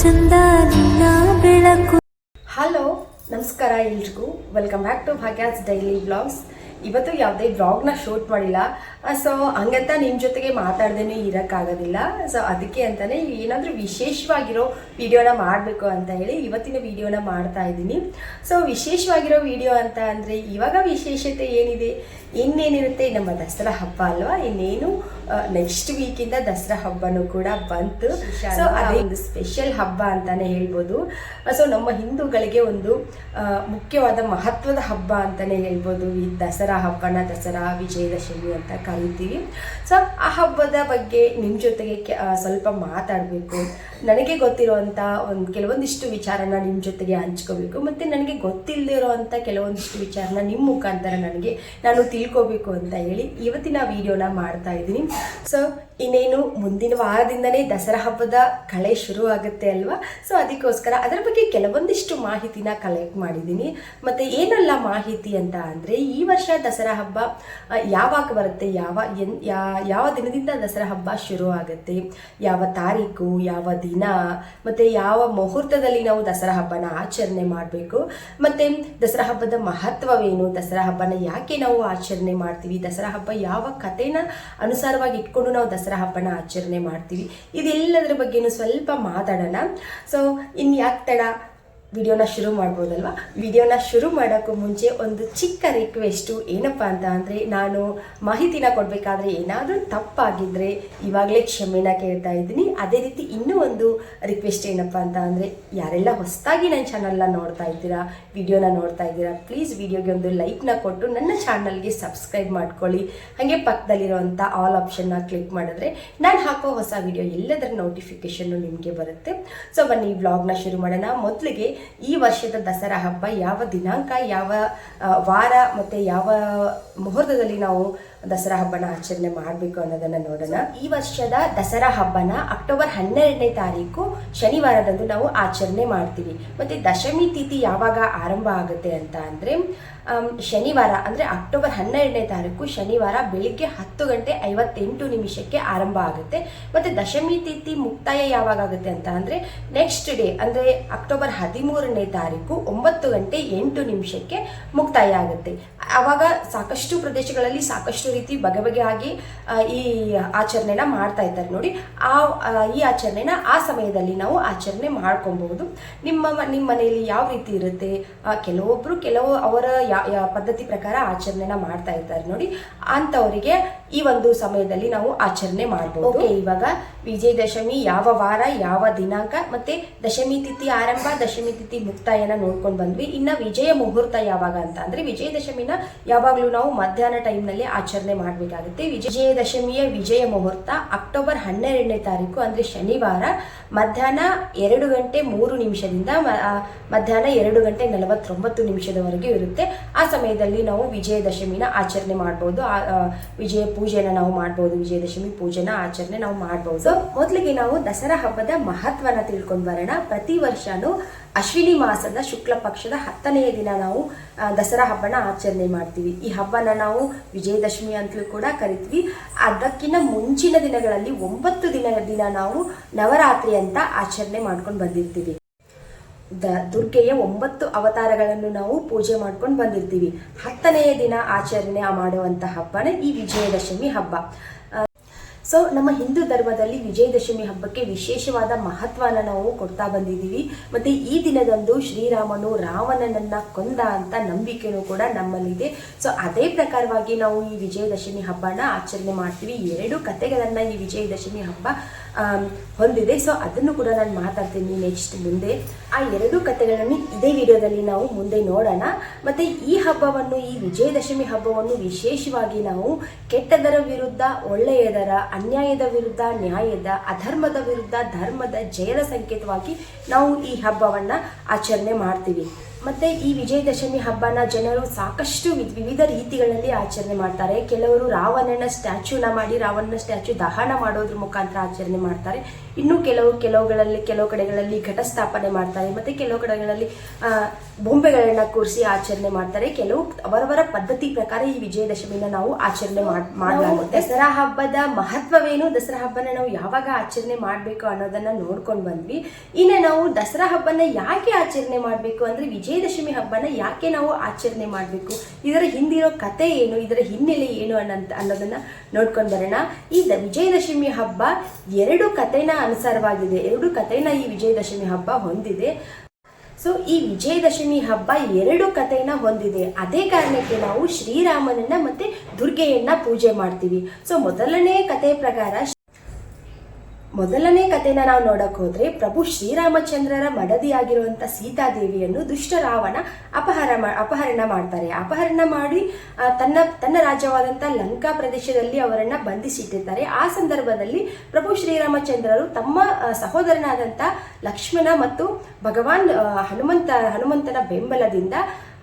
ಚಂದ ನಿನ್ನ ಬೆಳಕು. ಹಲೋ ನಮಸ್ಕಾರ ಎಲ್ರಿಗೂ. Welcome back to Bhagya's daily blogs ಇವತ್ತು ಯಾವುದೇ ವ್ಲಾಗ್ನ ಶೂಟ್ ಮಾಡಿಲ್ಲ. ಸೊ ಹಂಗಂತ ನಿಮ್ಮ ಜೊತೆಗೆ ಮಾತಾಡ್ದೇನೆ ಇರೋಕ್ಕಾಗೋದಿಲ್ಲ. ಸೊ ಅದಕ್ಕೆ ಅಂತಾನೆ ಏನಾದರೂ ವಿಶೇಷವಾಗಿರೋ ವಿಡಿಯೋನ ಮಾಡಬೇಕು ಅಂತ ಹೇಳಿ ಇವತ್ತಿನ ವಿಡಿಯೋನ ಮಾಡ್ತಾ ಇದ್ದೀನಿ. ಸೊ ವಿಶೇಷವಾಗಿರೋ ವಿಡಿಯೋ ಅಂತ ಅಂದರೆ ಇವಾಗ ವಿಶೇಷತೆ ಏನಿದೆ? ಇನ್ನೇನಿರುತ್ತೆ? ನಮ್ಮ ದಸರಾ ಹಬ್ಬ ಅಲ್ವಾ? ಇನ್ನೇನು ನೆಕ್ಸ್ಟ್ ವೀಕಿಂದ ದಸರಾ ಹಬ್ಬನೂ ಕೂಡ ಬಂತು. ಸೊ ಅದೇ ಒಂದು ಸ್ಪೆಷಲ್ ಹಬ್ಬ ಅಂತಾನೆ ಹೇಳ್ಬೋದು. ಸೊ ನಮ್ಮ ಹಿಂದೂಗಳಿಗೆ ಒಂದು ಮುಖ್ಯವಾದ ಮಹತ್ವದ ಹಬ್ಬ ಅಂತಾನೆ ಹೇಳ್ಬೋದು ಈ ದಸರಾ ಹಬ್ಬನ ದಸರಾ ವಿಜಯದಶಮಿ ಅಂತ ಕರಿತೀವಿ. ಸೊ ಆ ಹಬ್ಬದ ಬಗ್ಗೆ ನಿಮ್ಮ ಜೊತೆಗೆ ಸ್ವಲ್ಪ ಮಾತಾಡಬೇಕು. ನನಗೆ ಗೊತ್ತಿರುವಂಥ ಒಂದು, ಕೆಲವೊಂದಿಷ್ಟು ವಿಚಾರನ ನಿಮ್ಮ ಜೊತೆಗೆ ಹಂಚ್ಕೋಬೇಕು. ಮತ್ತು ನನಗೆ ಗೊತ್ತಿಲ್ಲದಿರೋ ಅಂಥ ಕೆಲವೊಂದಿಷ್ಟು ವಿಚಾರನ ನಿಮ್ಮ ಮುಖಾಂತರ ನನಗೆ ನಾನು ತಿಳ್ಕೋಬೇಕು ಅಂತ ಹೇಳಿ ಇವತ್ತಿನ ವಿಡಿಯೋನ ಮಾಡ್ತಾ ಇದ್ದೀನಿ. ಸೊ ಇನ್ನೇನು ಮುಂದಿನ ವಾರದಿಂದನೇ ದಸರಾ ಹಬ್ಬದ ಕಳೆ ಶುರು ಆಗುತ್ತೆ ಅಲ್ವಾ? ಸೊ ಅದಕ್ಕೋಸ್ಕರ ಅದರ ಬಗ್ಗೆ ಕೆಲವೊಂದಿಷ್ಟು ಮಾಹಿತಿನ ಕಲೆಕ್ಟ್ ಮಾಡಿದ್ದೀನಿ. ಮತ್ತು ಏನೆಲ್ಲ ಮಾಹಿತಿ ಅಂತ ಅಂದರೆ, ಈ ವರ್ಷ ದಸರಾ ಹಬ್ಬ ಯಾವಾಗ ಬರುತ್ತೆ? ಯಾವ, ಎನ್ ಯಾವ ದಿನದಿಂದ ದಸರಾ ಹಬ್ಬ ಶುರು ಆಗುತ್ತೆ? ಯಾವ ತಾರೀಕು, ಯಾವ ದಿನ? ಮತ್ತು ಯಾವ ಮುಹೂರ್ತದಲ್ಲಿ ನಾವು ದಸರಾ ಹಬ್ಬನ ಆಚರಣೆ ಮಾಡಬೇಕು? ಮತ್ತು ದಸರಾ ಹಬ್ಬದ ಮಹತ್ವವೇನು? ದಸರಾ ಹಬ್ಬನ ಯಾಕೆ ನಾವು ಆಚರಣೆ ಮಾಡ್ತೀವಿ? ದಸರಾ ಹಬ್ಬ ಯಾವ ಕಥೆನ ಅನುಸಾರವಾಗಿ ಇಟ್ಕೊಂಡು ನಾವು ದಸರಾ ಹಬ್ಬನ ಆಚರಣೆ ಮಾಡ್ತೀವಿ. ಇದೆಲ್ಲದರ ಬಗ್ಗೆನೂ ಸ್ವಲ್ಪ ಮಾತಾಡೋಣ. ಸೊ ಇನ್ನು ತಡ? ವಿಡಿಯೋನ ಶುರು ಮಾಡ್ಬೋದಲ್ವಾ? ವಿಡಿಯೋನ ಶುರು ಮಾಡೋಕ್ಕೂ ಮುಂಚೆ ಒಂದು ಚಿಕ್ಕ ರಿಕ್ವೆಸ್ಟು ಏನಪ್ಪ ಅಂತ ಅಂದರೆ, ನಾನು ಮಾಹಿತಿನ ಕೊಡಬೇಕಾದ್ರೆ ಏನಾದರೂ ತಪ್ಪಾಗಿದ್ದರೆ ಇವಾಗಲೇ ಕ್ಷಮೆನ ಕೇಳ್ತಾ ಇದ್ದೀನಿ. ಅದೇ ರೀತಿ ಇನ್ನೂ ಒಂದು ರಿಕ್ವೆಸ್ಟ್ ಏನಪ್ಪ ಅಂತ ಅಂದರೆ, ಯಾರೆಲ್ಲ ಹೊಸದಾಗಿ ನನ್ನ ಚಾನಲ್ನ ನೋಡ್ತಾ ಇದ್ದೀರಾ, ವಿಡಿಯೋನ ನೋಡ್ತಾ ಇದ್ದೀರಾ ಪ್ಲೀಸ್ ವಿಡಿಯೋಗೆ ಒಂದು ಲೈಕ್ನ ಕೊಟ್ಟು ನನ್ನ ಚಾನಲ್ಗೆ ಸಬ್ಸ್ಕ್ರೈಬ್ ಮಾಡ್ಕೊಳ್ಳಿ. ಹಾಗೆ ಪಕ್ಕದಲ್ಲಿರುವಂಥ ಆಲ್ ಆಪ್ಷನ್ನ ಕ್ಲಿಕ್ ಮಾಡಿದ್ರೆ ನಾನು ಹಾಕೋ ಹೊಸ ವಿಡಿಯೋ ಎಲ್ಲದರ ನೋಟಿಫಿಕೇಷನ್ನು ನಿಮಗೆ ಬರುತ್ತೆ. ಸೊ ಬನ್ನಿ ವ್ಲಾಗ್ನ ಶುರು ಮಾಡೋಣ. ಮೊದಲಿಗೆ ಈ ವರ್ಷದ ದಸರಾ ಹಬ್ಬ ಯಾವ ದಿನಾಂಕ ಯಾವ ವಾರ ಮತ್ತು ಯಾವ ಮುಹೂರ್ತದಲ್ಲಿ ನಾವು ದಸರಾ ಹಬ್ಬನ ಆಚರಣೆ ಮಾಡಬೇಕು ಅನ್ನೋದನ್ನ ನೋಡೋಣ. ಈ ವರ್ಷದ ದಸರಾ ಹಬ್ಬನ ಅಕ್ಟೋಬರ್ ಹನ್ನೆರಡನೇ ತಾರೀಕು ಶನಿವಾರದಂದು ನಾವು ಆಚರಣೆ ಮಾಡ್ತೀವಿ. ಮತ್ತೆ ದಶಮಿ ತಿಥಿ ಯಾವಾಗ ಆರಂಭ ಆಗುತ್ತೆ ಅಂತ ಅಂದ್ರೆ ಶನಿವಾರ ಅಂದ್ರೆ ಅಕ್ಟೋಬರ್ ಹನ್ನೆರಡನೇ ತಾರೀಕು ಶನಿವಾರ ಬೆಳಿಗ್ಗೆ ಹತ್ತು ಗಂಟೆ ಐವತ್ತೆಂಟು ನಿಮಿಷಕ್ಕೆ ಆರಂಭ ಆಗುತ್ತೆ. ಮತ್ತೆ ದಶಮಿ ತಿಥಿ ಮುಕ್ತಾಯ ಯಾವಾಗ ಆಗುತ್ತೆ ಅಂತ ಅಂದ್ರೆ ನೆಕ್ಸ್ಟ್ ಡೇ ಅಂದ್ರೆ ಅಕ್ಟೋಬರ್ ಹದಿಮೂರನೇ ತಾರೀಕು ಒಂಬತ್ತು ಗಂಟೆ ಎಂಟು ನಿಮಿಷಕ್ಕೆ ಮುಕ್ತಾಯ ಆಗುತ್ತೆ. ಆವಾಗ ಸಾಕಷ್ಟು ಪ್ರದೇಶಗಳಲ್ಲಿ ಸಾಕಷ್ಟು ರೀತಿ ಬಗೆ ಬಗೆಯಾಗಿ ಈ ಆಚರಣೆನ ಮಾಡ್ತಾ ಇದ್ದಾರೆ ನೋಡಿ. ಆ ಈ ಆಚರಣೆನ ಆ ಸಮಯದಲ್ಲಿ ನಾವು ಆಚರಣೆ ಮಾಡ್ಕೊಬಹುದು. ನಿಮ್ಮ ನಿಮ್ಮ ಮನೆಯಲ್ಲಿ ಯಾವ ರೀತಿ ಇರುತ್ತೆ? ಕೆಲವೊಬ್ರು ಕೆಲವು ಅವರ ಯಾ- ಪದ್ಧತಿ ಪ್ರಕಾರ ಆಚರಣೆನ ಮಾಡ್ತಾ ಇದ್ದಾರೆ ನೋಡಿ. ಅಂತವರಿಗೆ ಈ ಒಂದು ಸಮಯದಲ್ಲಿ ನಾವು ಆಚರಣೆ ಮಾಡಬಹುದು ಓಕೆ ಇವಾಗ ವಿಜಯದಶಮಿ ಯಾವ ವಾರ ಯಾವ ದಿನಾಂಕ ಮತ್ತೆ ದಶಮಿ ತಿಥಿ ಆರಂಭ ದಶಮಿ ತಿಥಿ ಮುಕ್ತಾಯನ ನೋಡ್ಕೊಂಡು ಬಂದ್ವಿ. ಇನ್ನ ವಿಜಯ ಮುಹೂರ್ತ ಯಾವಾಗ ಅಂತ ಅಂದ್ರೆ ವಿಜಯದಶಮಿನ ಯಾವಾಗಲೂ ನಾವು ಮಧ್ಯಾಹ್ನ ಟೈಮ್ನಲ್ಲಿ ಆಚರಣೆ ಮಾಡಬೇಕಾಗುತ್ತೆ. ವಿಜಯದಶಮಿಯ ವಿಜಯ ಮುಹೂರ್ತ ಅಕ್ಟೋಬರ್ ಹನ್ನೆರಡನೇ ತಾರೀಕು ಅಂದ್ರೆ ಶನಿವಾರ ಮಧ್ಯಾಹ್ನ ಎರಡು ಗಂಟೆ ಮೂರು ನಿಮಿಷದಿಂದ ಮಧ್ಯಾಹ್ನ ಎರಡು ಗಂಟೆ ನಲವತ್ತೊಂಬತ್ತು ನಿಮಿಷದವರೆಗೂ ಇರುತ್ತೆ. ಆ ಸಮಯದಲ್ಲಿ ನಾವು ವಿಜಯದಶಮಿನ ಆಚರಣೆ ಆ, ವಿಜಯ ಪೂಜೆನ ನಾವು ಮಾಡ್ಬೋದು, ವಿಜಯದಶಮಿ ಪೂಜೆನ ಆಚರಣೆ ನಾವು ಮಾಡ್ಬೋದು. ಮೊದಲಿಗೆ ನಾವು ದಸರಾ ಹಬ್ಬದ ಮಹತ್ವನ ತಿಳ್ಕೊಂಡು ಬರೋಣ. ಪ್ರತಿ ವರ್ಷನೂ ಅಶ್ವಿನಿ ಮಾಸದ ಶುಕ್ಲ ಪಕ್ಷದ ಹತ್ತನೆಯ ದಿನ ನಾವು ದಸರಾ ಹಬ್ಬನ ಆಚರಣೆ ಮಾಡ್ತೀವಿ. ಈ ಹಬ್ಬನ ನಾವು ವಿಜಯದಶಮಿ ಅಂತಲೂ ಕೂಡ ಕರಿತೀವಿ. ಅದಕ್ಕಿಂತ ಮುಂಚಿನ ದಿನಗಳಲ್ಲಿ ಒಂಬತ್ತು ದಿನ ದಿನ ನಾವು ನವರಾತ್ರಿ ಅಂತ ಆಚರಣೆ ಮಾಡ್ಕೊಂಡು ಬಂದಿರ್ತೀವಿ. ದ ದುರ್ಗೆಯ ಒಂಬತ್ತು ಅವತಾರಗಳನ್ನು ನಾವು ಪೂಜೆ ಮಾಡ್ಕೊಂಡು ಬಂದಿರ್ತೀವಿ. ಹತ್ತನೆಯ ದಿನ ಆಚರಣೆ ಮಾಡುವಂಥ ಹಬ್ಬನೇ ಈ ವಿಜಯದಶಮಿ ಹಬ್ಬ. ಸೊ ನಮ್ಮ ಹಿಂದೂ ಧರ್ಮದಲ್ಲಿ ವಿಜಯದಶಮಿ ಹಬ್ಬಕ್ಕೆ ವಿಶೇಷವಾದ ಮಹತ್ವನ ನಾವು ಕೊಡ್ತಾ ಬಂದಿದ್ದೀವಿ. ಮತ್ತೆ ಈ ದಿನದಂದು ಶ್ರೀರಾಮನು ರಾವಣನನ್ನ ಕೊಂದ ಅಂತ ನಂಬಿಕೆನೂ ಕೂಡ ನಮ್ಮಲ್ಲಿದೆ. ಸೊ ಅದೇ ಪ್ರಕಾರವಾಗಿ ನಾವು ಈ ವಿಜಯದಶಮಿ ಹಬ್ಬನ ಆಚರಣೆ ಮಾಡ್ತೀವಿ. ಎರಡು ಕಥೆಗಳನ್ನ ಈ ವಿಜಯದಶಮಿ ಹಬ್ಬ ಹೊಂದಿದೆ. ಸೊ ಅದನ್ನು ಕೂಡ ನಾನು ಮಾತಾಡ್ತೀನಿ ನೆಕ್ಸ್ಟ್ ಮುಂದೆ. ಆ ಎರಡು ಕಥೆಗಳನ್ನು ಇದೇ ವಿಡಿಯೋದಲ್ಲಿ ನಾವು ಮುಂದೆ ನೋಡೋಣ. ಮತ್ತೆ ಈ ಹಬ್ಬವನ್ನು, ಈ ವಿಜಯದಶಮಿ ಹಬ್ಬವನ್ನು ವಿಶೇಷವಾಗಿ ನಾವು ಕೆಟ್ಟದರ ವಿರುದ್ಧ, ಒಳ್ಳೆಯದರ, ಅನ್ಯಾಯದ ವಿರುದ್ಧ, ನ್ಯಾಯದ, ಅಧರ್ಮದ ವಿರುದ್ಧ, ಧರ್ಮದ ಜಯದ ಸಂಕೇತವಾಗಿ ನಾವು ಈ ಹಬ್ಬವನ್ನು ಆಚರಣೆ ಮಾಡ್ತೀವಿ. ಮತ್ತೆ ಈ ವಿಜಯದಶಮಿ ಹಬ್ಬನ ಜನರು ಸಾಕಷ್ಟು ವಿವಿಧ ರೀತಿಗಳಲ್ಲಿ ಆಚರಣೆ ಮಾಡ್ತಾರೆ. ಕೆಲವರು ರಾವಣನ ಸ್ಟ್ಯಾಚ್ಯೂನ ಮಾಡಿ ರಾವಣನ ಸ್ಟ್ಯಾಚ್ಯೂ ದಹನ ಮಾಡೋದ್ರ ಮುಖಾಂತರ ಆಚರಣೆ ಮಾಡ್ತಾರೆ. ಇನ್ನು ಕೆಲವು ಕೆಲವುಗಳಲ್ಲಿ ಕೆಲವು ಕಡೆಗಳಲ್ಲಿ ಘಟ ಸ್ಥಾಪನೆ ಮಾಡ್ತಾರೆ. ಮತ್ತೆ ಕೆಲವು ಕಡೆಗಳಲ್ಲಿ ಬೊಂಬೆಗಳನ್ನ ಕೂರಿಸಿ ಆಚರಣೆ ಮಾಡ್ತಾರೆ. ಕೆಲವು ಅವರವರ ಪದ್ಧತಿ ಪ್ರಕಾರ ಈ ವಿಜಯದಶಮಿನ ನಾವು ಆಚರಣೆ ಮಾಡ್- ಮಾಡಲಾಗುತ್ತೆ. ದಸರಾ ಹಬ್ಬದ ಮಹತ್ವವೇನು ದಸರಾ ಹಬ್ಬನ ನಾವು ಯಾವಾಗ ಆಚರಣೆ ಮಾಡಬೇಕು ಅನ್ನೋದನ್ನ ನೋಡ್ಕೊಂಡು ಬಂದ್ವಿ. ಇನ್ನು ನಾವು ದಸರಾ ಹಬ್ಬನ ಯಾಕೆ ಆಚರಣೆ ಮಾಡಬೇಕು ಅಂದ್ರೆ ವಿಜಯದಶಮಿ ಹಬ್ಬನ ಯಾಕೆ ನಾವು ಆಚರಣೆ ಮಾಡಬೇಕು? ಇದರ ಹಿಂದಿರೋ ಕತೆ ಏನು? ಇದರ ಹಿನ್ನೆಲೆ ಏನು ಅನ್ನಂತ ಅನ್ನೋದನ್ನ ನೋಡ್ಕೊಂಡು ಬರೋಣ. ಈ ವಿಜಯದಶಮಿ ಹಬ್ಬ ಎರಡು ಕಥೆನ ಅನುಸಾರವಾಗಿದೆ. ಎರಡು ಕಥೆನ ಈ ವಿಜಯದಶಮಿ ಹಬ್ಬ ಹೊಂದಿದೆ. ಸೊ ಈ ವಿಜಯದಶಮಿ ಹಬ್ಬ ಎರಡು ಕಥೆಯನ್ನ ಹೊಂದಿದೆ. ಅದೇ ಕಾರಣಕ್ಕೆ ನಾವು ಶ್ರೀರಾಮನನ್ನ ಮತ್ತೆ ದುರ್ಗೆಯನ್ನ ಪೂಜೆ ಮಾಡ್ತೀವಿ. ಸೊ ಮೊದಲನೇ ಕಥೆ ಪ್ರಕಾರ ಮೊದಲನೇ ಕಥೆನ ನಾವು ನೋಡಕ್ ಹೋದ್ರೆ ಪ್ರಭು ಶ್ರೀರಾಮಚಂದ್ರರ ಮಡದಿಯಾಗಿರುವಂತ ಸೀತಾದೇವಿಯನ್ನು ದುಷ್ಟ ರಾವಣ ಅಪಹರ ಅಪಹರಣ ಮಾಡ್ತಾರೆ. ಅಪಹರಣ ಮಾಡಿ ತನ್ನ ತನ್ನ ರಾಜ್ಯವಾದಂತ ಲಂಕಾ ಪ್ರದೇಶದಲ್ಲಿ ಅವರನ್ನ ಬಂಧಿಸಿಟ್ಟಿರ್ತಾರೆ. ಆ ಸಂದರ್ಭದಲ್ಲಿ ಪ್ರಭು ಶ್ರೀರಾಮಚಂದ್ರರು ತಮ್ಮ ಸಹೋದರನಾದಂತ ಲಕ್ಷ್ಮಣ ಮತ್ತು ಭಗವಾನ್ ಹನುಮಂತ, ಹನುಮಂತನ ಬೆಂಬಲದಿಂದ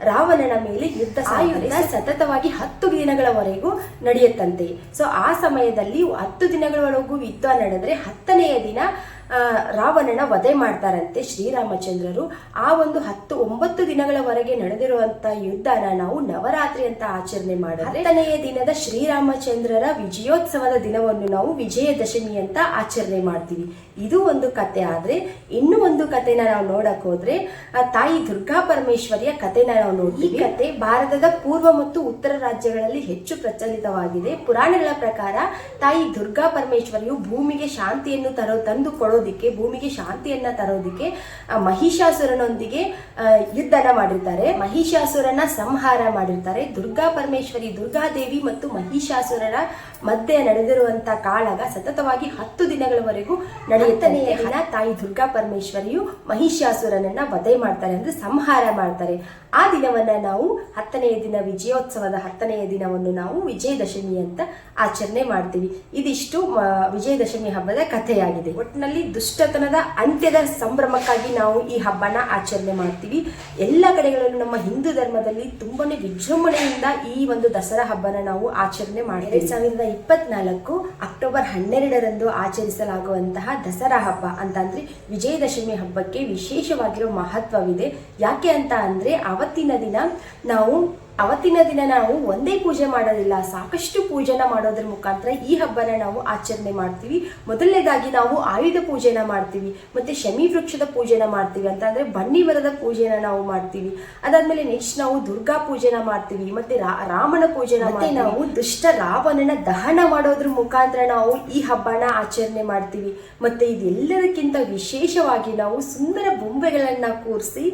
ರಾವಣನ ಮೇಲೆ ಯುದ್ಧ ಸಾಯುತ್ತ ಸತತವಾಗಿ ಹತ್ತು ದಿನಗಳವರೆಗೂ ನಡೆಯುತ್ತಂತೆ. ಸೊ ಆ ಸಮಯದಲ್ಲಿ ಹತ್ತು ದಿನಗಳವರೆಗೂ ಯುದ್ಧ ನಡೆದ್ರೆ ಹತ್ತನೆಯ ದಿನ ಆ, ರಾವಣನ ವಧೆ ಮಾಡ್ತಾರಂತೆ ಶ್ರೀರಾಮಚಂದ್ರರು. ಆ ಒಂದು ಹತ್ತು ಒಂಬತ್ತು ದಿನಗಳವರೆಗೆ ನಡೆದಿರುವಂತಹ ಯುದ್ಧನ ನಾವು ನವರಾತ್ರಿ ಅಂತ ಆಚರಣೆ ಮಾಡಿದ್ರೆ ಹತ್ತನೆಯ ದಿನದ ಶ್ರೀರಾಮಚಂದ್ರರ ವಿಜಯೋತ್ಸವದ ದಿನವನ್ನು ನಾವು ವಿಜಯದಶಮಿ ಅಂತ ಆಚರಣೆ ಮಾಡ್ತೀವಿ. ಇದು ಒಂದು ಕತೆ. ಆದ್ರೆ ಇನ್ನೂ ಒಂದು ಕತೆನ ನಾವು ನೋಡಕ್ ಹೋದ್ರೆ ತಾಯಿ ದುರ್ಗಾ ಪರಮೇಶ್ವರಿಯ ಕಥೆನ ನಾವು ನೋಡ್ತೀವಿ. ಈ ಕತೆ ಭಾರತದ ಪೂರ್ವ ಮತ್ತು ಉತ್ತರ ರಾಜ್ಯಗಳಲ್ಲಿ ಹೆಚ್ಚು ಪ್ರಚಲಿತವಾಗಿದೆ. ಪುರಾಣಗಳ ಪ್ರಕಾರ ತಾಯಿ ದುರ್ಗಾ ಪರಮೇಶ್ವರಿಯು ಭೂಮಿಗೆ ಶಾಂತಿಯನ್ನು ತರೋ ತಂದು ಕೊಡೋದಿಕ್ಕೆ ಭೂಮಿಗೆ ಶಾಂತಿಯನ್ನ ತರೋದಿಕ್ಕೆ ಮಹಿಷಾಸುರನೊಂದಿಗೆ ಯುದ್ಧನ ಮಾಡಿರ್ತಾರೆ. ಮಹಿಷಾಸುರನ ಸಂಹಾರ ಮಾಡಿರ್ತಾರೆ. ದುರ್ಗಾ ಪರಮೇಶ್ವರಿ, ದುರ್ಗಾದೇವಿ ಮತ್ತು ಮಹಿಷಾಸುರನ ಮಧ್ಯೆ ನಡೆದಿರುವಂಥ ಕಾಳಗ ಸತತವಾಗಿ ಹತ್ತು ದಿನಗಳವರೆಗೂ ನಡೆಯುತ್ತನೆಯ ಹಣ ತಾಯಿ ದುರ್ಗಾ ಪರಮೇಶ್ವರಿಯು ಮಹಿಷಾಸುರನನ್ನ ವಧೆ ಮಾಡ್ತಾರೆ ಅಂದ್ರೆ ಸಂಹಾರ ಮಾಡ್ತಾರೆ. ಆ ದಿನವನ್ನ ನಾವು ಹತ್ತನೆಯ ದಿನ ವಿಜಯೋತ್ಸವದ ಹತ್ತನೆಯ ದಿನವನ್ನು ನಾವು ವಿಜಯದಶಮಿ ಅಂತ ಆಚರಣೆ ಮಾಡ್ತೀವಿ. ಇದಿಷ್ಟು ವಿಜಯದಶಮಿ ಹಬ್ಬದ ಕಥೆಯಾಗಿದೆ. ಒಟ್ಟಿನಲ್ಲಿ ದುಷ್ಟತನದ ಅಂತ್ಯದ ಸಂಭ್ರಮಕ್ಕಾಗಿ ನಾವು ಈ ಹಬ್ಬನ ಆಚರಣೆ ಮಾಡ್ತೀವಿ. ಎಲ್ಲ ಕಡೆಗಳಲ್ಲೂ ನಮ್ಮ ಹಿಂದೂ ಧರ್ಮದಲ್ಲಿ ತುಂಬಾನೇ ವಿಜೃಂಭಣೆಯಿಂದ ಈ ಒಂದು ದಸರಾ ಹಬ್ಬನ ನಾವು ಆಚರಣೆ ಮಾಡ್ತೀವಿ. ಸಾವಿರದ ಇಪ್ಪತ್ನಾಲ್ಕು ಅಕ್ಟೋಬರ್ ಹನ್ನೆರಡರಂದು ಆಚರಿಸಲಾಗುವಂತಹ ದಸರಾ ಹಬ್ಬ ಅಂತ ಅಂದ್ರೆ ವಿಜಯದಶಮಿ ಹಬ್ಬಕ್ಕೆ ವಿಶೇಷವಾಗಿರೋ ಮಹತ್ವವಿದೆ. ಯಾಕೆ ಅಂತ ಅಂದ್ರೆ ಅವತ್ತಿನ ದಿನ ನಾವು ಅವತ್ತಿನ ದಿನ ನಾವು ಒಂದೇ ಪೂಜೆ ಮಾಡೋದಿಲ್ಲ ಸಾಕಷ್ಟು ಪೂಜೆನ ಮಾಡೋದ್ರ ಮುಖಾಂತರ ಈ ಹಬ್ಬನ ನಾವು ಆಚರಣೆ ಮಾಡ್ತೀವಿ. ಮೊದಲನೇದಾಗಿ ನಾವು ಆಯುಧ ಪೂಜೆನ ಮಾಡ್ತೀವಿ ಮತ್ತೆ ಶಮಿ ವೃಕ್ಷದ ಪೂಜೆನ ಮಾಡ್ತೀವಿ ಅಂತ ಅಂದ್ರೆ ಬನ್ನಿ ಮರದ ಪೂಜೆನ ನಾವು ಮಾಡ್ತೀವಿ. ಅದಾದ್ಮೇಲೆ ನೆಕ್ಸ್ಟ್ ನಾವು ದುರ್ಗಾ ಪೂಜೆನ ಮಾಡ್ತೀವಿ ಮತ್ತೆ ರಾಮನ ಪೂಜೆನ ಮತ್ತೆ ನಾವು ದುಷ್ಟ ರಾವಣನ ದಹನ ಮಾಡೋದ್ರ ಮುಖಾಂತರ ನಾವು ಈ ಹಬ್ಬನ ಆಚರಣೆ ಮಾಡ್ತೀವಿ. ಮತ್ತೆ ಇದೆಲ್ಲದಕ್ಕಿಂತ ವಿಶೇಷವಾಗಿ ನಾವು ಸುಂದರ ಬೊಂಬೆಗಳನ್ನ ಕೂರಿಸಿ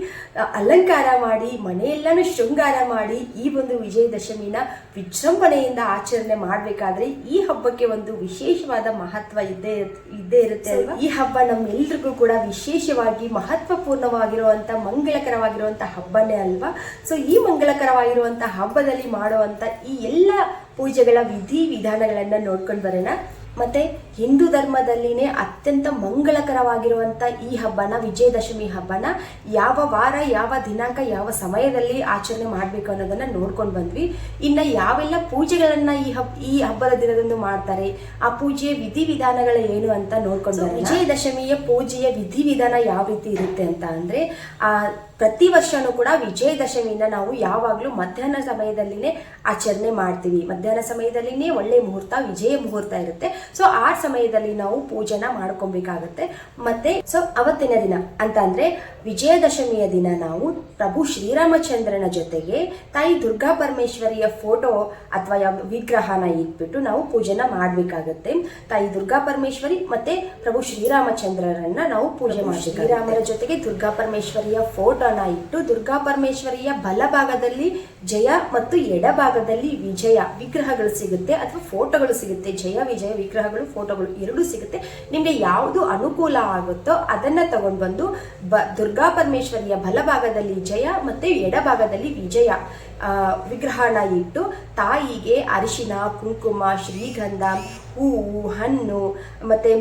ಅಲಂಕಾರ ಮಾಡಿ ಮನೆಯೆಲ್ಲನೂ ಶೃಂಗಾರ ಮಾಡಿ ಈ ಒಂದು ವಿಜಯದಶಮಿನ ವಿಜೃಂಭಣೆಯಿಂದ ಆಚರಣೆ ಮಾಡಬೇಕಾದ್ರೆ ಈ ಹಬ್ಬಕ್ಕೆ ಒಂದು ವಿಶೇಷವಾದ ಮಹತ್ವ ಇದ್ದೇ ಇದ್ದೇ ಇರುತ್ತೆ ಅಲ್ವಾ? ಈ ಹಬ್ಬ ನಮ್ಮೆಲ್ರಿಗೂ ಕೂಡ ವಿಶೇಷವಾಗಿ ಮಹತ್ವಪೂರ್ಣವಾಗಿರುವಂತ, ಮಂಗಳಕರವಾಗಿರುವಂತ ಹಬ್ಬನೇ ಅಲ್ವಾ? ಸೊ ಈ ಮಂಗಳಕರವಾಗಿರುವಂತ ಹಬ್ಬದಲ್ಲಿ ಮಾಡುವಂತ ಈ ಎಲ್ಲ ಪೂಜೆಗಳ ವಿಧಿ ವಿಧಾನಗಳನ್ನ ನೋಡ್ಕೊಂಡು ಬರೋಣ. ಮತ್ತೆ ಹಿಂದೂ ಧರ್ಮದಲ್ಲಿನೇ ಅತ್ಯಂತ ಮಂಗಳಕರವಾಗಿರುವಂತ ಈ ಹಬ್ಬನ ವಿಜಯದಶಮಿ ಹಬ್ಬನ ಯಾವ ವಾರ ಯಾವ ದಿನಾಂಕ ಯಾವ ಸಮಯದಲ್ಲಿ ಆಚರಣೆ ಮಾಡಬೇಕು ಅನ್ನೋದನ್ನ ನೋಡ್ಕೊಂಡು ಬಂದ್ವಿ ಇನ್ನ ಯಾವೆಲ್ಲ ಪೂಜೆಗಳನ್ನ ಈ ಹಬ್ಬ ಈ ಹಬ್ಬದ ದಿನದಂದು ಮಾಡ್ತಾರೆ ಆ ಪೂಜೆಯ ವಿಧಿವಿಧಾನಗಳು ಏನು ಅಂತ ನೋಡ್ಕೊಂಡು. ವಿಜಯದಶಮಿಯ ಪೂಜೆಯ ವಿಧಿವಿಧಾನ ಯಾವ ರೀತಿ ಇರುತ್ತೆ ಅಂತ ಅಂದ್ರೆ ಆ ಪ್ರತಿ ವರ್ಷನೂ ಕೂಡ ವಿಜಯದಶಮಿನ ನಾವು ಯಾವಾಗಲೂ ಮಧ್ಯಾಹ್ನ ಸಮಯದಲ್ಲಿನೇ ಆಚರಣೆ ಮಾಡ್ತೀವಿ. ಮಧ್ಯಾಹ್ನ ಸಮಯದಲ್ಲಿನೇ ಒಳ್ಳೆ ಮುಹೂರ್ತ ವಿಜಯ ಮುಹೂರ್ತ ಇರುತ್ತೆ. ಸೊ ಆ ಸಮಯದಲ್ಲಿ ನಾವು ಪೂಜೆನ ಮಾಡ್ಕೊಬೇಕಾಗತ್ತೆ. ಮತ್ತೆ ಸೊ ಅವತ್ತಿನ ದಿನ ಅಂತ ಅಂದ್ರೆ ವಿಜಯದಶಮಿಯ ದಿನ ನಾವು ಪ್ರಭು ಶ್ರೀರಾಮಚಂದ್ರನ ಜೊತೆಗೆ ತಾಯಿ ದುರ್ಗಾ ಪರಮೇಶ್ವರಿಯ ಫೋಟೋ ಅಥವಾ ಯಾವ ವಿಗ್ರಹನ ಇಟ್ಬಿಟ್ಟು ನಾವು ಪೂಜೆನ ಮಾಡ್ಬೇಕಾಗತ್ತೆ. ತಾಯಿ ದುರ್ಗಾ ಪರಮೇಶ್ವರಿ ಮತ್ತೆ ಪ್ರಭು ಶ್ರೀರಾಮಚಂದ್ರರನ್ನ ನಾವು ಪೂಜೆ ಮಾಡ್ತೀವಿ ಶ್ರೀರಾಮರ ಜೊತೆಗೆ ದುರ್ಗಾ ಪರಮೇಶ್ವರಿಯ ಫೋಟೋನ ಇಟ್ಟು ದುರ್ಗಾ ಪರಮೇಶ್ವರಿಯ ಬಲಭಾಗದಲ್ಲಿ ಜಯ ಮತ್ತು ಎಡಭಾಗದಲ್ಲಿ ವಿಜಯ ವಿಗ್ರಹಗಳು ಸಿಗುತ್ತೆ ಅಥವಾ ಫೋಟೋಗಳು ಸಿಗುತ್ತೆ. ಜಯ, ವಿಜಯ, ವಿಗ್ರಹಗಳು, ಫೋಟೋಗಳು ಎರಡೂ ಸಿಗುತ್ತೆ. ನಿಮಗೆ ಯಾವುದು ಅನುಕೂಲ ಆಗುತ್ತೋ ಅದನ್ನ ತಗೊಂಡು ಬಂದು ಬ, ದುರ್ಗಾ ಪರಮೇಶ್ವರಿಯ ಬಲಭಾಗದಲ್ಲಿ ಜಯ ಮತ್ತೆ ಎಡಭಾಗದಲ್ಲಿ ವಿಜಯ ವಿಗ್ರಹಣ ಇಟ್ಟು ತಾಯಿಗೆ ಅರಿಶಿನ, ಕುಂಕುಮ, ಶ್ರೀಗಂಧ, ಹೂವು, ಹಣ್ಣು ಮತ್ತೆ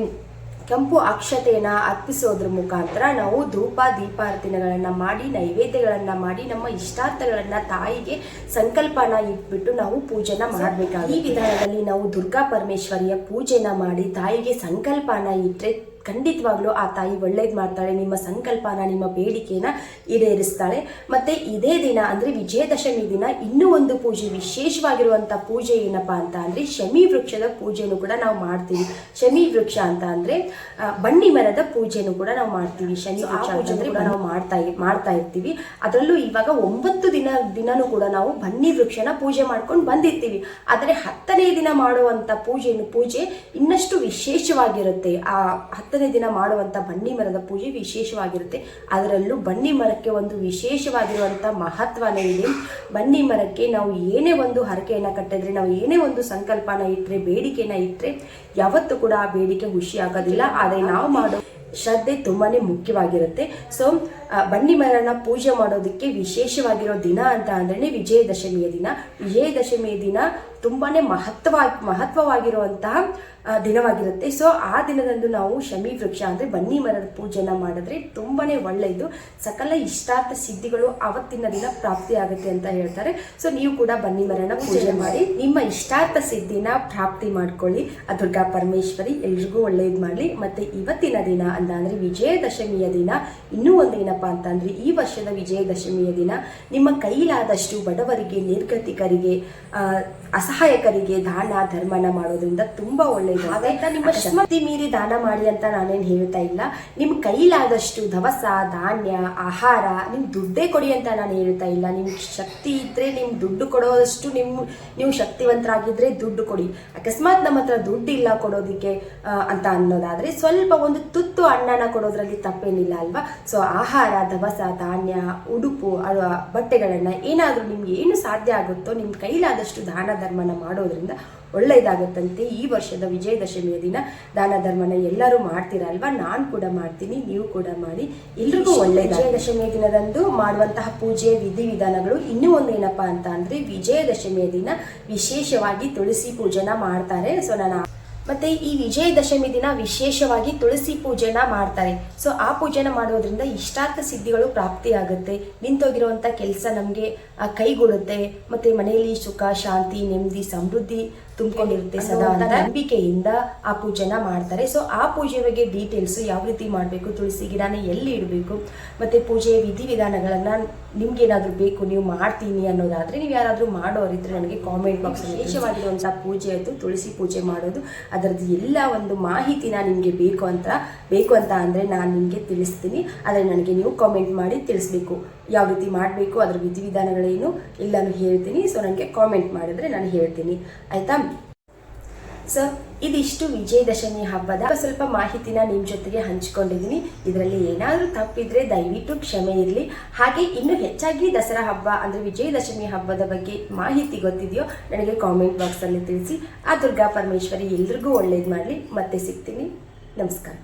ಕೆಂಪು ಅಕ್ಷತೆಯನ್ನ ಅರ್ಪಿಸೋದ್ರ ಮುಖಾಂತರ ನಾವು ಧೂಪ ದೀಪಾರ್ಥನೆಗಳನ್ನ ಮಾಡಿ ನೈವೇದ್ಯಗಳನ್ನ ಮಾಡಿ ನಮ್ಮ ಇಷ್ಟಾರ್ಥಗಳನ್ನ ತಾಯಿಗೆ ಸಂಕಲ್ಪನ ಇಟ್ಬಿಟ್ಟು ನಾವು ಪೂಜೆನ ಮಾಡಬೇಕಾಗುತ್ತೆ. ಈ ವಿಧಾನದಲ್ಲಿ ನಾವು ದುರ್ಗಾ ಪರಮೇಶ್ವರಿಯ ಪೂಜೆನ ಮಾಡಿ ತಾಯಿಗೆ ಸಂಕಲ್ಪನ ಇಟ್ಟರೆ ಖಂಡಿತವಾಗ್ಲೂ ಆ ತಾಯಿ ಒಳ್ಳೇದು ಮಾಡ್ತಾಳೆ ನಿಮ್ಮ ಸಂಕಲ್ಪನ ನಿಮ್ಮ ಬೇಡಿಕೆನ ಈಡೇರಿಸ್ತಾಳೆ. ಮತ್ತೆ ಇದೇ ದಿನ ಅಂದ್ರೆ ವಿಜಯದಶಮಿ ದಿನ ಇನ್ನೂ ಒಂದು ಪೂಜೆ ವಿಶೇಷವಾಗಿರುವಂತ ಪೂಜೆ ಏನಪ್ಪಾ ಅಂತ ಅಂದ್ರೆ ಶಮಿ ವೃಕ್ಷದ ಪೂಜೆನೂ ಕೂಡ ನಾವು ಮಾಡ್ತೀವಿ. ಶಮಿ ವೃಕ್ಷ ಅಂತ ಅಂದ್ರೆ ಬನ್ನಿ ಮರದ ಪೂಜೆನೂ ಕೂಡ ನಾವು ಮಾಡ್ತೀವಿ. ಶನಿ ವೃಕ್ಷ ಅಂತಂದ್ರೆ ನಾವು ಮಾಡ್ತಾ ಮಾಡ್ತಾ ಇರ್ತೀವಿ. ಅದರಲ್ಲೂ ಇವಾಗ ಒಂಬತ್ತು ದಿನ ದಿನನೂ ಕೂಡ ನಾವು ಬನ್ನಿ ವೃಕ್ಷನ ಪೂಜೆ ಮಾಡ್ಕೊಂಡು ಬಂದಿರ್ತೀವಿ. ಆದರೆ ಹತ್ತನೇ ದಿನ ಮಾಡುವಂತ ಪೂಜೆ ಪೂಜೆ ಇನ್ನಷ್ಟು ವಿಶೇಷವಾಗಿರುತ್ತೆ. ಆ ಹತ್ತನೇ ದಿನ ಮಾಡುವಂತ ಬನ್ನಿ ಮರದ ಪೂಜೆ ವಿಶೇಷವಾಗಿರುತ್ತೆ. ಅದರಲ್ಲೂ ಬನ್ನಿ ಮರಕ್ಕೆ ಒಂದು ವಿಶೇಷವಾಗಿರುವಂತ ಮಹತ್ವನೇ ಇದೆ. ಬನ್ನಿ ಮರಕ್ಕೆ ನಾವು ಏನೇ ಒಂದು ಹರಕೆಯನ್ನ ಕಟ್ಟಿದ್ರೆ, ನಾವು ಏನೇ ಒಂದು ಸಂಕಲ್ಪನ ಇಟ್ಟರೆ ಬೇಡಿಕೆನ ಇಟ್ಟರೆ ಯಾವತ್ತೂ ಕೂಡ ಆ ಬೇಡಿಕೆ ಖುಷಿ ಆಗೋದಿಲ್ಲ. ಆದರೆ ನಾವು ಮಾಡೋ ಶ್ರದ್ಧೆ ತುಂಬಾನೇ ಮುಖ್ಯವಾಗಿರುತ್ತೆ. ಸೊ ಬನ್ನಿ ಮರನ ಪೂಜೆ ಮಾಡೋದಕ್ಕೆ ವಿಶೇಷವಾಗಿರೋ ದಿನ ಅಂತ ಅಂದ್ರೆ ವಿಜಯದಶಮಿಯ ದಿನ. ವಿಜಯದಶಮಿಯ ದಿನ ತುಂಬಾನೇ ಮಹತ್ವ ಮಹತ್ವವಾಗಿರುವಂತಹ ದಿನವಾಗಿರುತ್ತೆ. ಸೊ ಆ ದಿನದಂದು ನಾವು ಶಮಿ ವೃಕ್ಷ ಅಂದ್ರೆ ಬನ್ನಿ ಮರದ ಪೂಜೆನ ಮಾಡಿದ್ರೆ ತುಂಬಾನೇ ಒಳ್ಳೆಯದು. ಸಕಲ ಇಷ್ಟಾರ್ಥ ಸಿದ್ಧಿಗಳು ಅವತ್ತಿನ ದಿನ ಪ್ರಾಪ್ತಿ ಆಗುತ್ತೆ ಅಂತ ಹೇಳ್ತಾರೆ. ಸೊ ನೀವು ಕೂಡ ಬನ್ನಿ ಮರನ ಪೂಜೆ ಮಾಡಿ ನಿಮ್ಮ ಇಷ್ಟಾರ್ಥ ಸಿದ್ಧಿನ ಪ್ರಾಪ್ತಿ ಮಾಡ್ಕೊಳ್ಳಿ. ಆ ದುರ್ಗಾ ಪರಮೇಶ್ವರಿ ಎಲ್ರಿಗೂ ಒಳ್ಳೇದು ಮಾಡಲಿ. ಮತ್ತೆ ಇವತ್ತಿನ ದಿನ ಅಂತ ಅಂದ್ರೆ ವಿಜಯದಶಮಿಯ ದಿನ. ಇನ್ನೂ ಒಂದು ಏನಪ್ಪ ಅಂತ ಅಂದ್ರೆ ಈ ವರ್ಷದ ವಿಜಯದಶಮಿಯ ದಿನ. ನಿಮ್ಮ ಕೈಲಾದಷ್ಟು ಬಡವರಿಗೆ ನಿರ್ಗತಿಕರಿಗೆ ಆ, ಅಸಹಾಯಕರಿಗೆ ದಾನ ಧರ್ಮನ ಮಾಡೋದ್ರಿಂದ ತುಂಬಾ ಒಳ್ಳೆಯದು ಹಾಗಾಯ್ತಾ ನಿಮ್ಮ ಶಕ್ತಿ ಮೀರಿ ದಾನ ಮಾಡಿ ಅಂತ ನಾನೇನು ಹೇಳ್ತಾ ಇಲ್ಲ. ನಿಮ್ ಕೈಲಾದಷ್ಟು ದವಸ ಧಾನ್ಯ ಆಹಾರ ನಿಮ್ ದುಡ್ಡೇ ಕೊಡಿ ಅಂತ ನಾನು ಹೇಳ್ತಾ ಇಲ್ಲ. ನಿಮ್ ಶಕ್ತಿ ಇದ್ರೆ ನಿಮ್ ದುಡ್ಡು ಕೊಡೋದಷ್ಟು ನಿಮ್ ನೀವು ಶಕ್ತಿವಂತರಾಗಿದ್ರೆ ದುಡ್ಡು ಕೊಡಿ. ಅಕಸ್ಮಾತ್ ನಮ್ಮ ಹತ್ರ ದುಡ್ಡು ಇಲ್ಲ ಕೊಡೋದಿಕ್ಕೆ ಅಂತ ಅನ್ನೋದಾದ್ರೆ ಸ್ವಲ್ಪ ಒಂದು ತುತ್ತು ಅಣ್ಣನ ಕೊಡೋದ್ರಲ್ಲಿ ತಪ್ಪೇನಿಲ್ಲ ಅಲ್ವಾ? ಸೊ ಆಹಾರ ದವಸ ಧಾನ್ಯ ಉಡುಪು ಬಟ್ಟೆಗಳನ್ನ ಏನಾದ್ರೂ ನಿಮ್ಗೆ ಏನು ಸಾಧ್ಯ ಆಗುತ್ತೋ ನಿಮ್ ಕೈಲಾದಷ್ಟು ದಾನ ಧರ್ಮನ ಮಾಡೋದ್ರಿಂದ ಒಳ್ಳೆಯದಾಗುತ್ತಂತೆ ಈ ವರ್ಷದ ವಿಜಯದಶಮಿಯ ದಿನ ದಾನ ಧರ್ಮನ ಎಲ್ಲರೂ ಮಾಡ್ತೀರಾ ಅಲ್ವಾ? ನಾನು ಕೂಡ ಮಾಡ್ತೀನಿ, ನೀವು ಕೂಡ ಮಾಡಿ. ಎಲ್ರಿಗೂ ಒಳ್ಳೆಯ ವಿಜಯದಶಮಿಯ ದಿನದಂದು ಮಾಡುವಂತಹ ಪೂಜೆ ವಿಧಿವಿಧಾನಗಳು ಇನ್ನೂ ಒಂದು ಏನಪ್ಪಾ ಅಂತ ಅಂದ್ರೆ ವಿಜಯದಶಮಿಯ ದಿನ ವಿಶೇಷವಾಗಿ ತುಳಸಿ ಪೂಜೆನ ಮಾಡ್ತಾರೆ. ಸೊ ನಾನು ಮತ್ತೆ ಈ ವಿಜಯದಶಮಿ ದಿನ ವಿಶೇಷವಾಗಿ ತುಳಸಿ ಪೂಜೆನ ಮಾಡ್ತಾರೆ. ಸೊ ಆ ಪೂಜೆನ ಮಾಡೋದ್ರಿಂದ ಇಷ್ಟಾರ್ಥ ಸಿದ್ಧಿಗಳು ಪ್ರಾಪ್ತಿಯಾಗುತ್ತೆ. ನಿಂತೋಗಿರುವಂತ ಕೆಲಸ ನಮಗೆ ಕೈಗೊಳ್ಳುತ್ತೆ. ಮತ್ತೆ ಮನೆಯಲ್ಲಿ ಸುಖ, ಶಾಂತಿ, ನೆಮ್ಮದಿ, ಸಮೃದ್ಧಿ ತುಂಬಿಕೊಂಡಿರುತ್ತೆ ಸದಾ ಅಂತ ನಂಬಿಕೆಯಿಂದ ಆ ಪೂಜೆನ ಮಾಡ್ತಾರೆ. ಸೊ ಆ ಪೂಜೆ ಬಗ್ಗೆ ಡೀಟೇಲ್ಸ್ ಯಾವ ರೀತಿ ಮಾಡಬೇಕು ತುಳಸಿ ಗಿಡನ ಎಲ್ಲಿ ಇಡಬೇಕು ಮತ್ತೆ ಪೂಜೆಯ ವಿಧಿವಿಧಾನಗಳನ್ನ ನಿಮ್ಗೇನಾದ್ರೂ ಬೇಕು ನೀವು ಮಾಡ್ತೀನಿ ಅನ್ನೋದಾದ್ರೆ ನೀವು ಯಾರಾದ್ರೂ ಮಾಡೋರಿದ್ರೆ ನನಗೆ ಕಾಮೆಂಟ್ ಬಾಕ್ಸ್ ವಿಶೇಷವಾಗಿರುವಂತಹ ಪೂಜೆ ಅದು ತುಳಸಿ ಪೂಜೆ ಮಾಡೋದು. ಅದರದ್ದು ಎಲ್ಲ ಒಂದು ಮಾಹಿತಿನ ನಿಮಗೆ ಬೇಕು ಅಂತ ಬೇಕು ಅಂತ ಅಂದ್ರೆ ನಾನು ನಿಮಗೆ ತಿಳಿಸ್ತೀನಿ. ಆದರೆ ನನಗೆ ನೀವು ಕಾಮೆಂಟ್ ಮಾಡಿ ತಿಳಿಸ್ಬೇಕು. ಯಾವ ರೀತಿ ಮಾಡಬೇಕು, ಅದರ ವಿಧಿವಿಧಾನಗಳೇನು ಎಲ್ಲನೂ ಹೇಳ್ತೀನಿ. ಸೊ ನನಗೆ ಕಾಮೆಂಟ್ ಮಾಡಿದ್ರೆ ನಾನು ಹೇಳ್ತೀನಿ. ಆಯಿತಾ? ಸೊ ಇದಿಷ್ಟು ವಿಜಯದಶಮಿ ಹಬ್ಬದ ಸ್ವಲ್ಪ ಮಾಹಿತಿನ ನಿಮ್ಮ ಜೊತೆಗೆ ಹಂಚಿಕೊಂಡಿದ್ದೀನಿ ಇದರಲ್ಲಿ ಏನಾದರೂ ತಪ್ಪಿದ್ರೆ ದಯವಿಟ್ಟು ಕ್ಷಮೆ ಇರಲಿ. ಹಾಗೆ ಇನ್ನು ಹೆಚ್ಚಾಗಿ ದಸರಾ ಹಬ್ಬ ಅಂದರೆ ವಿಜಯದಶಮಿ ಹಬ್ಬದ ಬಗ್ಗೆ ಮಾಹಿತಿ ಗೊತ್ತಿದೆಯೋ ನನಗೆ ಕಾಮೆಂಟ್ ಬಾಕ್ಸಲ್ಲಿ ತಿಳಿಸಿ. ಆ ದುರ್ಗಾ ಪರಮೇಶ್ವರಿ ಎಲ್ರಿಗೂ ಒಳ್ಳೇದು ಮಾಡಲಿ. ಮತ್ತೆ ಸಿಗ್ತೀನಿ. ನಮಸ್ಕಾರ.